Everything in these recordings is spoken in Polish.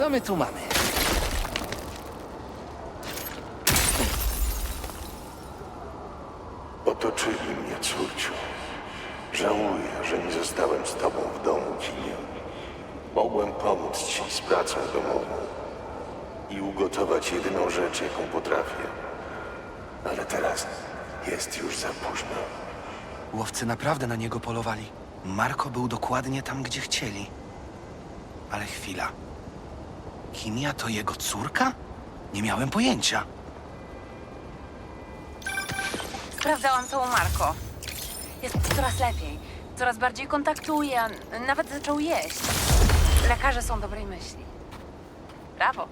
Co my tu mamy? Otoczyli mnie, córciu. Żałuję, że nie zostałem z tobą w domu, Kinie. Mogłem pomóc ci z pracą domową i ugotować jedyną rzecz, jaką potrafię. Ale teraz jest już za późno. Łowcy naprawdę na niego polowali. Marko był dokładnie tam, gdzie chcieli. Ale chwila. Kimia to jego córka? Nie miałem pojęcia. Sprawdzałam u Marko. Jest coraz lepiej. Coraz bardziej kontaktuje, a nawet zaczął jeść. Lekarze są dobrej myśli. Brawo.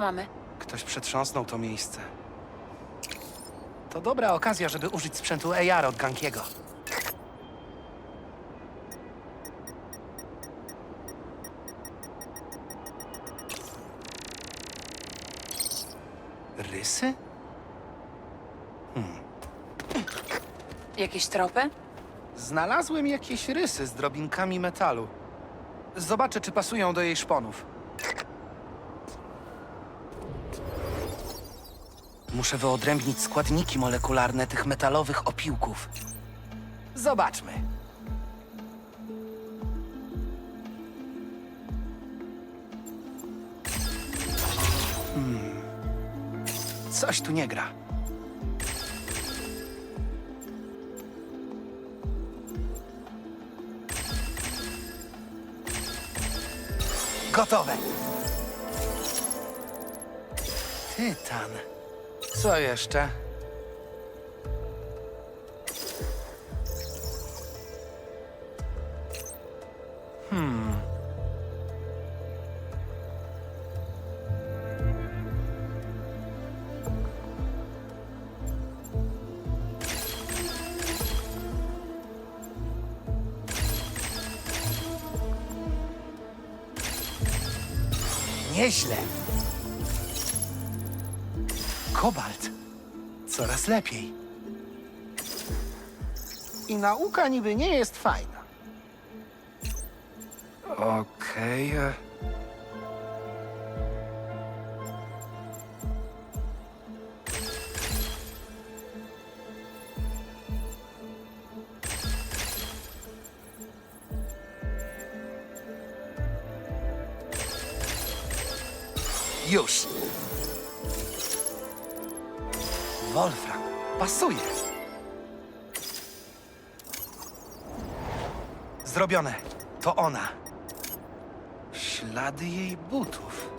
Co mamy? Ktoś przetrząsnął to miejsce. To dobra okazja, żeby użyć sprzętu AR od Gankiego. Rysy? Jakieś tropy? Znalazłem jakieś rysy z drobinkami metalu. Zobaczę, czy pasują do jej szponów. Muszę wyodrębnić składniki molekularne tych metalowych opiłków. Zobaczmy. Hmm. Coś tu nie gra. Gotowe. Tytan. Co jeszcze? Nieźle. Kobalt. Coraz lepiej. I nauka niby nie jest fajna. Okej. e. To ona. Ślady jej butów.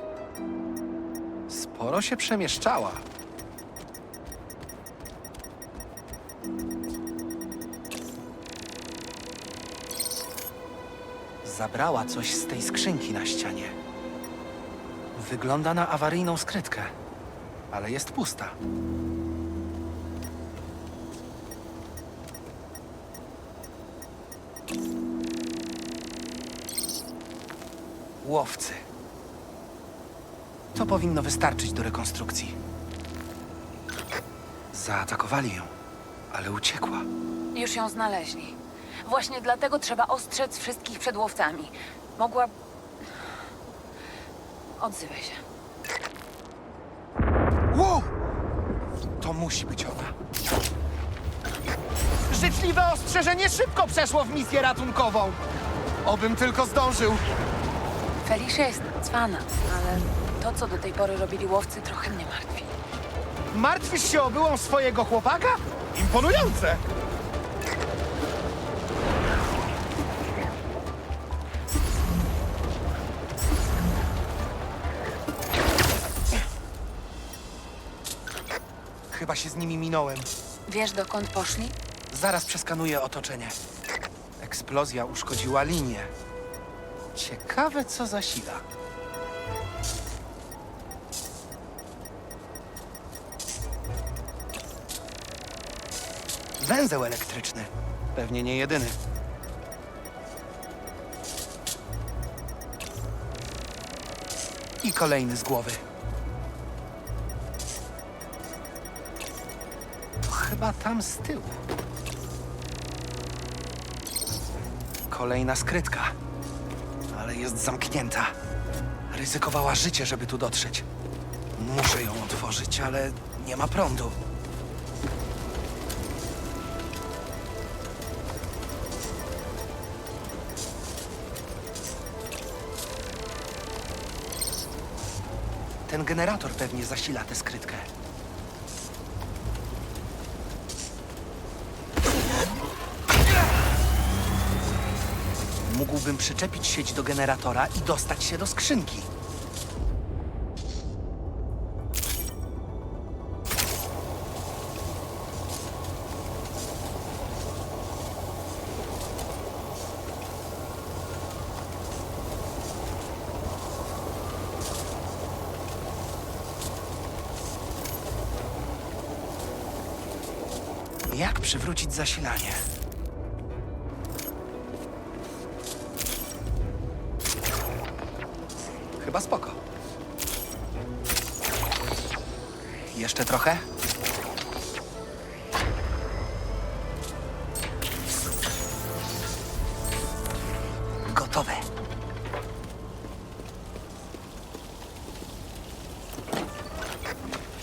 Sporo się przemieszczała. Zabrała coś z tej skrzynki na ścianie. Wygląda na awaryjną skrytkę, ale jest pusta. Łowcy. To powinno wystarczyć do rekonstrukcji. Zaatakowali ją, ale uciekła. Już ją znaleźli. Właśnie dlatego trzeba ostrzec wszystkich przed łowcami. Mogła... Odzywaj się. Wow! To musi być ona. Życzliwe ostrzeżenie szybko przeszło w misję ratunkową. Obym tylko zdążył. Felicia jest cwana, ale to, co do tej pory robili łowcy, trochę mnie martwi. Martwisz się o byłą swojego chłopaka? Imponujące! Chyba się z nimi minąłem. Wiesz, dokąd poszli? Zaraz przeskanuję otoczenie. Eksplozja uszkodziła linię. Ciekawe, co zasila. Węzeł elektryczny. Pewnie nie jedyny. I kolejny z głowy. To chyba tam z tyłu. Kolejna skrytka. Ale jest zamknięta. Ryzykowała życie, żeby tu dotrzeć. Muszę ją otworzyć, ale nie ma prądu. Ten generator pewnie zasila tę skrytkę. Mógłbym przyczepić sieć do generatora i dostać się do skrzynki. Jak przywrócić zasilanie? Spoko. Jeszcze trochę? Gotowe.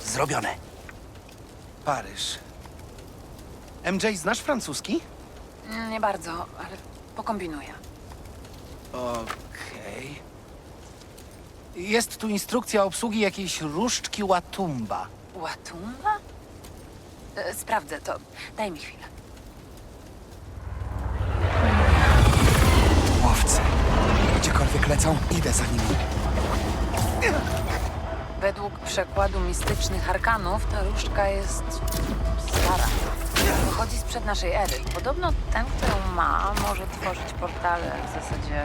Zrobione. Paryż. MJ, znasz francuski? Nie bardzo, ale pokombinuję. Okej. Jest tu instrukcja obsługi jakiejś różdżki Łatumba. Łatumba? E, Sprawdzę to. Daj mi chwilę. Łowcy. Gdziekolwiek lecą, idę za nimi. Według przekładu mistycznych arkanów ta różdżka jest stara. Pochodzi sprzed naszej ery. Podobno ten, kto ją ma, może tworzyć portale w zasadzie...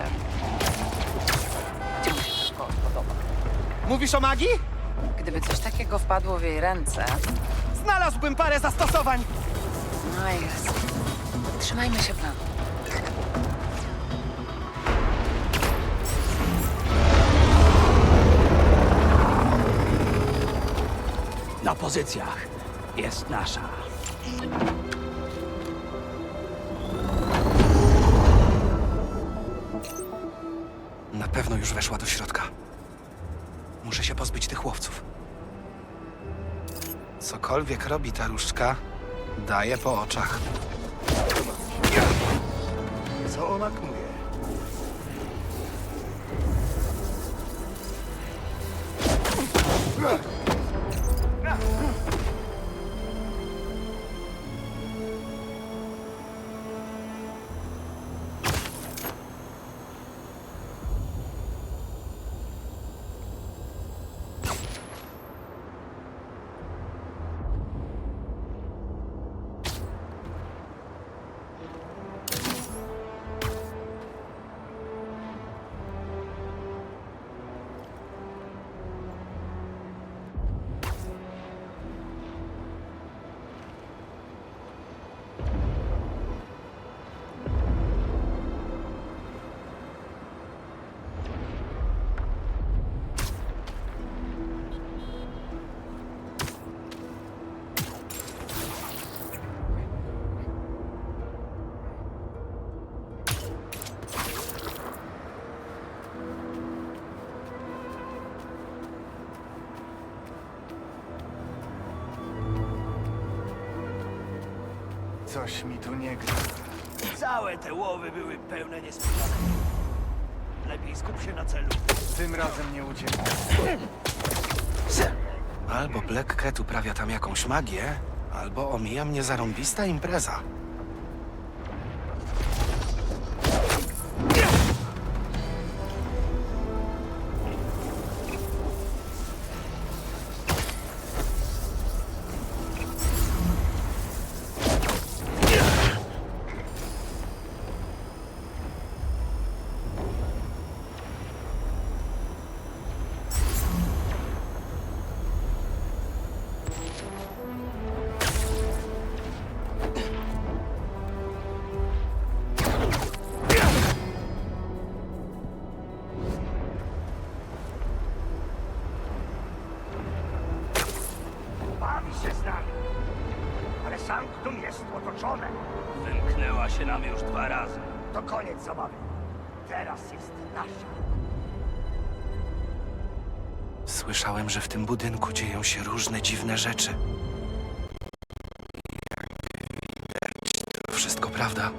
Gdzie się tylko podoba. Mówisz o magii? Gdyby coś takiego wpadło w jej ręce... Znalazłbym parę zastosowań. No jest. Trzymajmy się planu. Na pozycjach. Jest nasza. Na pewno już weszła do środka. Muszę się pozbyć tych łowców. Cokolwiek robi ta różdżka, daje po oczach. Co ona knuje? Coś mi tu nie gra. Całe te łowy były pełne niespodzianek. Lepiej skup się na celu. Tym razem nie ucieknie. Albo Black Cat uprawia tam jakąś magię, albo omija mnie zarąbista impreza. Słyszałem, że w tym budynku dzieją się różne dziwne rzeczy. Wszystko prawda.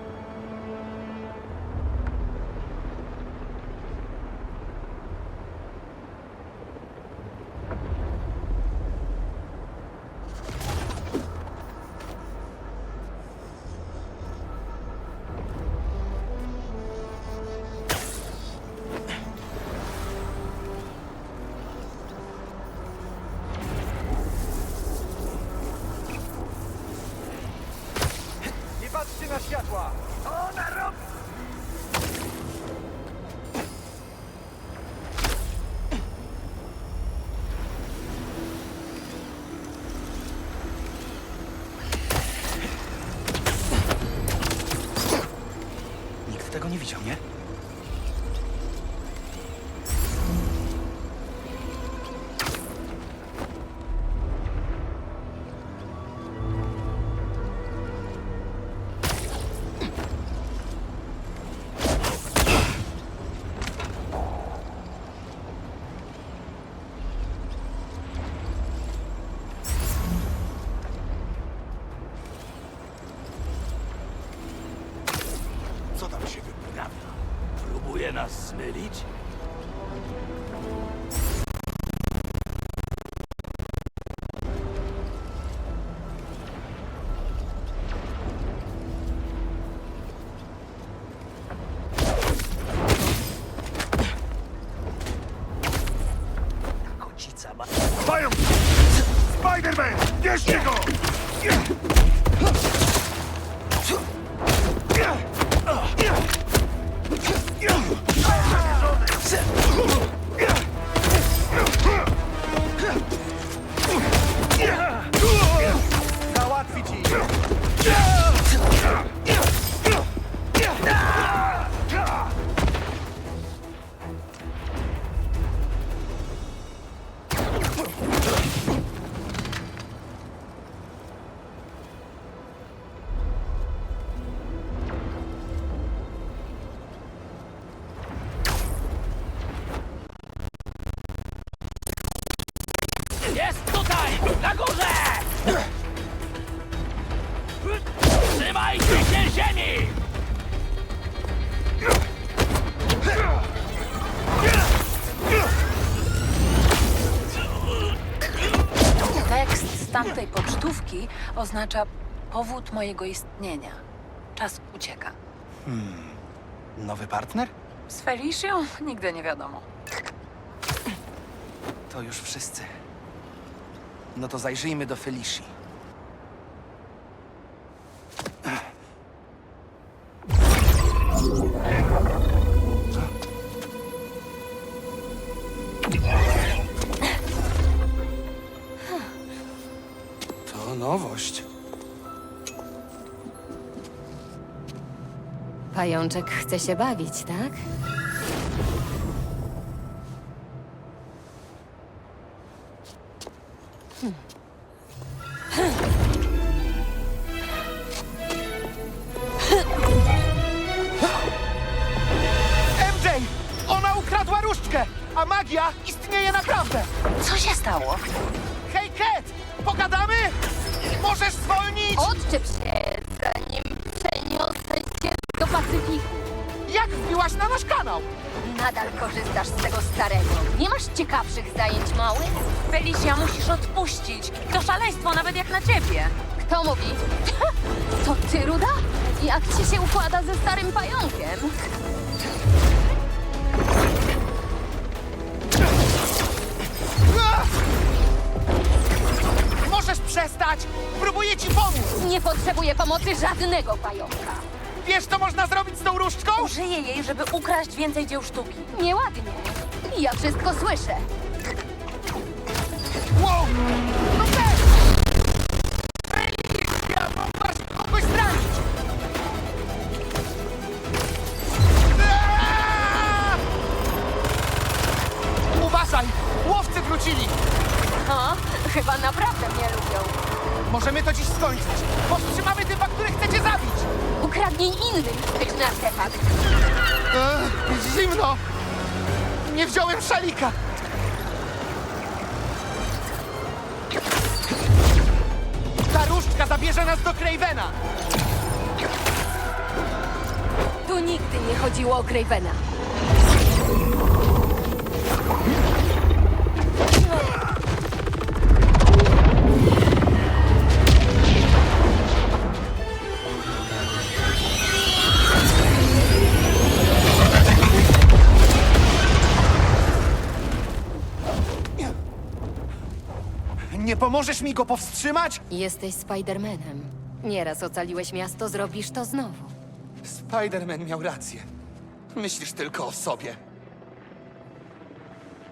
Nas oznacza powód mojego istnienia. Czas ucieka. Nowy partner? Z Felicią nigdy nie wiadomo. To już wszyscy. No to zajrzyjmy do Felici. Pajączek chce się bawić, tak? MJ! Ona ukradła różdżkę, a magia istnieje naprawdę! Co się stało? Hej, Cat! Pogadamy? Możesz zwolnić? Odczep się, Jak wbiłaś na nasz kanał? Nadal korzystasz z tego starego. Nie masz ciekawszych zajęć, mały? Felicia, musisz odpuścić. To szaleństwo nawet jak na ciebie. Kto mówi? To ty, Ruda? Jak ci się układa ze starym pająkiem? Możesz przestać! Próbuję ci pomóc! Nie potrzebuję pomocy żadnego pająka. Wiesz, co można zrobić z tą różdżką? Użyję jej, żeby ukraść więcej dzieł sztuki. Nieładnie. Ja wszystko słyszę. Wow! No też! Felicia, mogłaś kogoś zranić! Aaa! Uważaj! Łowcy wrócili! O, chyba naprawdę mnie lubią. Możemy to dziś skończyć! Powstrzymamy typa, który chcecie zabić! Ukradnij innym bezpieczny artefakt. Ech, zimno! Nie wziąłem szalika! Ta różdżka zabierze nas do Cravena! Tu nigdy nie chodziło o Cravena. Pomożesz mi go powstrzymać? Jesteś Spidermanem. Nieraz ocaliłeś miasto, zrobisz to znowu. Spider-Man miał rację. Myślisz tylko o sobie.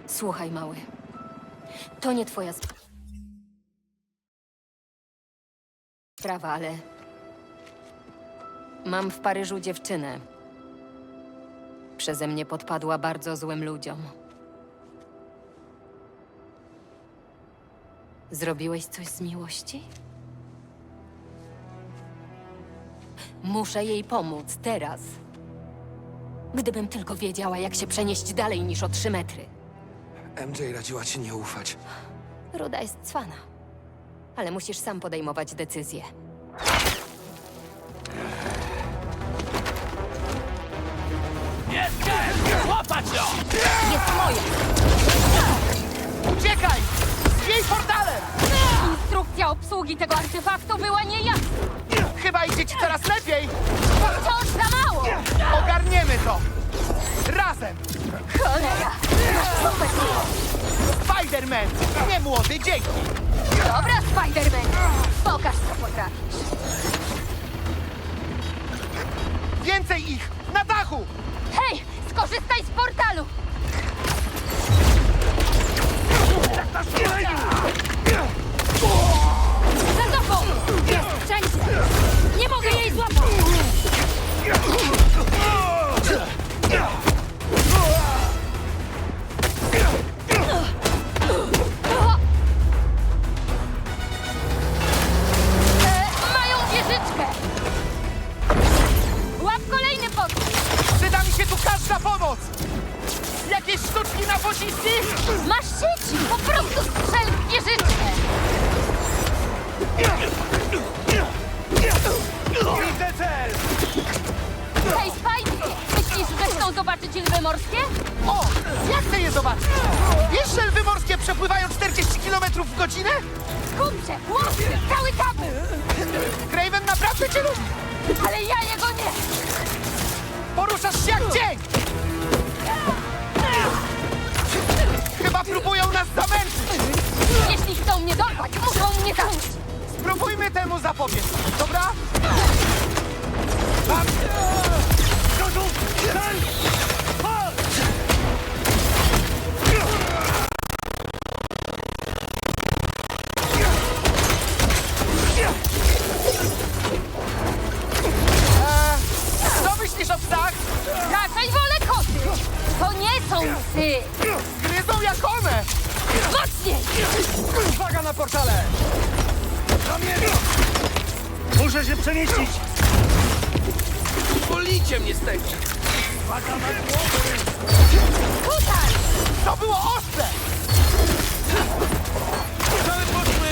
Słuchaj, mały. To nie twoja sp- sprawa, ale. Mam w Paryżu dziewczynę. Przeze mnie podpadła bardzo złym ludziom. Zrobiłeś coś z miłości? Muszę jej pomóc teraz. Gdybym tylko wiedziała, jak się przenieść dalej niż o trzy metry. MJ radziła ci nie ufać. Ruda jest cwana. Ale musisz sam podejmować decyzje. Jestem! Łapać ją! Jest moja! Uciekaj! Jej portalem! Instrukcja obsługi tego artefaktu była niejasna. Chyba idzie ci coraz lepiej! Wciąż za mało! Ogarniemy to! Razem! Cholera! Super Spider-Man! Nie młody, dzięki! Dobra, Spider-Man! Pokaż, co potrafisz. Więcej ich! Na dachu! Hej, skorzystaj z portalu! Za tobą! Jest! Nie mogę jej złapać! Jakieś sztuczki na pociski? Masz sieci! Po prostu strzel w wieżyczkę! Widzę cel! Hej, Spidey! Myślisz, że chcą zobaczyć lwy morskie? O! Ja chcę je zobaczyć! Wiesz, że lwy morskie przepływają 40 km w godzinę? Skup się! Łap się! Cały tabu! Craven naprawdę cię lubi! Ale ja jego nie! Poruszasz się jak cień! Próbują nas zamęczyć! Jeśli chcą mnie dorwać, muszą mnie zabić! Spróbujmy temu zapobiec, dobra? Cel! Chodź! Na portale! Muszę się przemieścić! Policie mnie z tego! Tutaj! To było ostre! Cały poszły!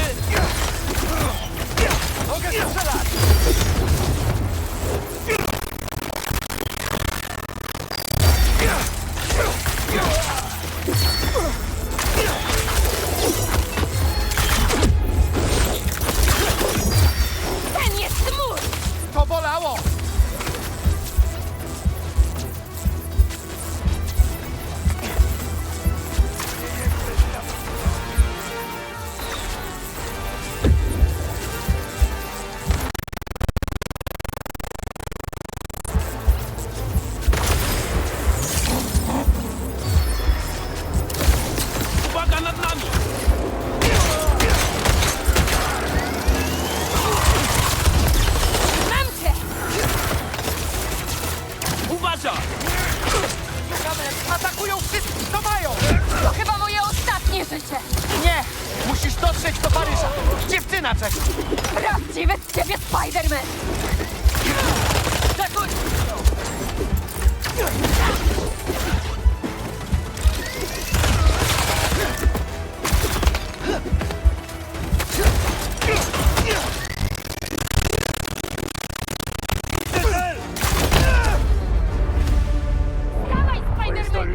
Mogę strzelać!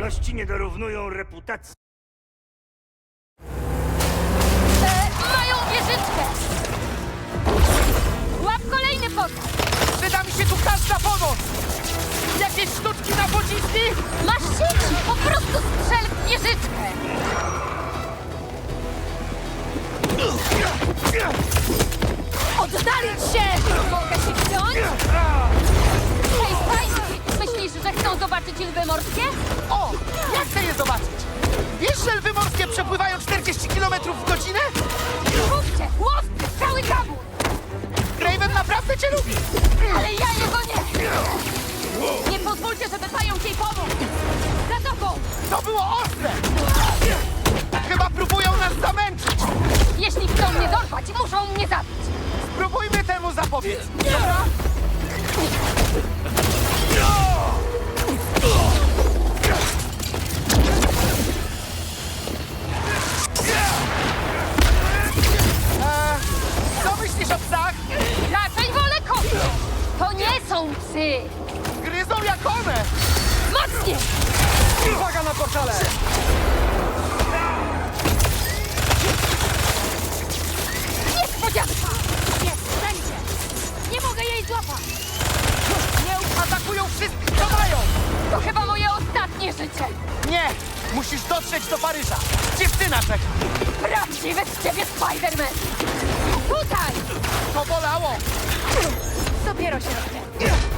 Zdolności nie dorównują reputacji. E, mają wieżyczkę! Łap kolejny pokaz! Przyda mi się tu każda pomoc! Jakieś sztuczki na pociski? Masz sieci! Po prostu strzel w wieżyczkę! Oddalić się! Mogę się wziąć? Myślisz, że chcą zobaczyć lwy morskie? O! Ja chcę je zobaczyć! Wiesz, że lwy morskie przepływają 40 km w godzinę? Mówcie! Łowcy! Cały gabun! Raven naprawdę cię lubi! Ale ja jego nie! Nie pozwólcie, żeby pająk jej pomógł! Za tobą! To było ostre! Chyba próbują nas zamęczyć! Jeśli chcą mnie dorwać, muszą mnie zabić! Spróbujmy temu zapobiec! Dobra? Eee, są psy! Gryzą jak one! Mocniej! Uwaga na portale! Niespodzianka! Jest wszędzie! Nie mogę jej złapać! Nie atakują wszystkich, co mają! To chyba moje ostatnie życie! Nie! Musisz dotrzeć do Paryża! Dziewczyna czeka! Prawdziwy z ciebie Spider-Man! Tutaj! To bolało! Dopiero się robię. Ten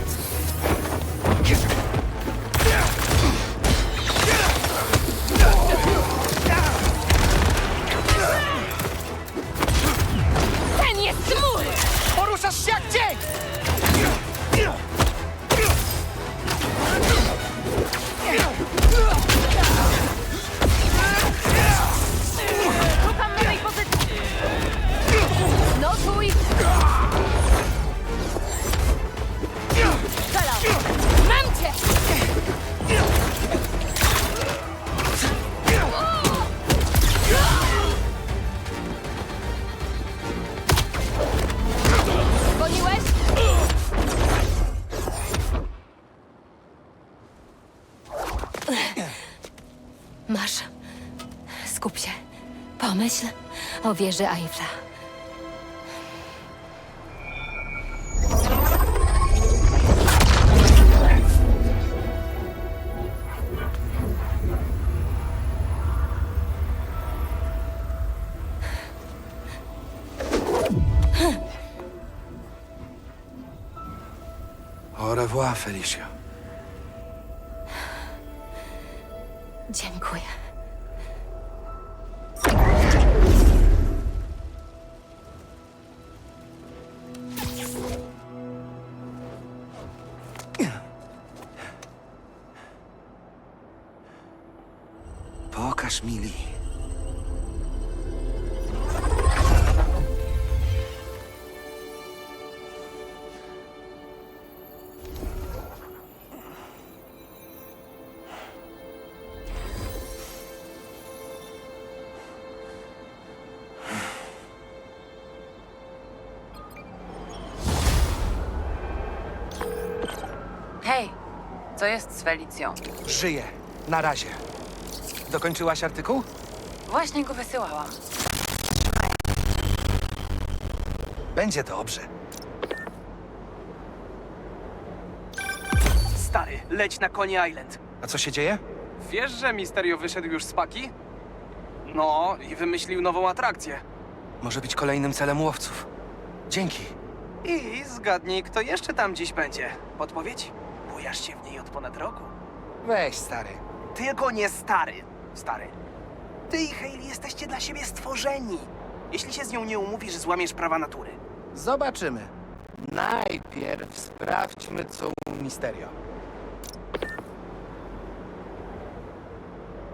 wieży Eiffla. Au revoir, Felicia. Co jest z Felicją? Żyje. Na razie. Dokończyłaś artykuł? Właśnie go wysyłałam. Będzie dobrze. Stary, leć na Coney Island. A co się dzieje? Wiesz, że Misterio wyszedł już z paki? No, i wymyślił nową atrakcję. Może być kolejnym celem łowców. Dzięki. I zgadnij, kto jeszcze tam dziś będzie. Podpowiedź? Bujasz się w niej od ponad roku. Weź, stary. Tylko nie stary. Stary. Ty i Hayley jesteście dla siebie stworzeni. Jeśli się z nią nie umówisz, złamiesz prawa natury. Zobaczymy. Najpierw sprawdźmy, co u Misterio.